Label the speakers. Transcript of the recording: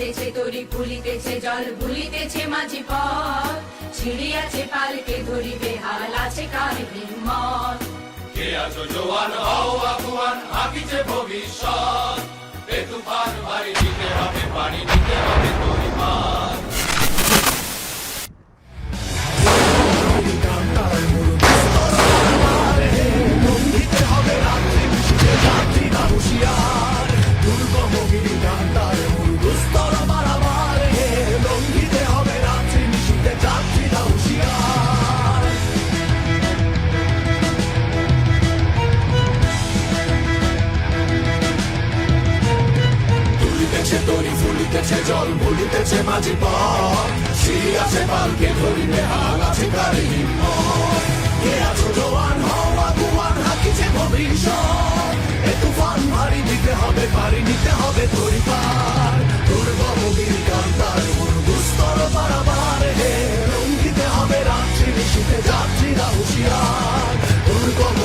Speaker 1: ফুলিতেছে, তরি ফুলিতেছে, জল ভুলিতেছে মাঝি পথ। ছিড়িয়াছে পালকে ধরিবে, হাল আছে কার হিম্মত।
Speaker 2: কে আছো জোয়ান, হও আগুয়ান আকিছে ভবিষ্যৎ।
Speaker 3: আছে জল ভুলিতেছে মাঝি পি আছে পালকে ধরিলে হাল আছে কারি কে আছো জোয়ান, হওয়া তোমার হাকিছে ভবিষ্যৎ। এ তুফান দিতে হবে, পারি নিতে হবে পরিবার দুর্গমগির কান্তার দুস্তর পারাবার হে। হবে রাত্রি নিশিতে যাত্রীরা হুঁশিয়ার। দুর্গম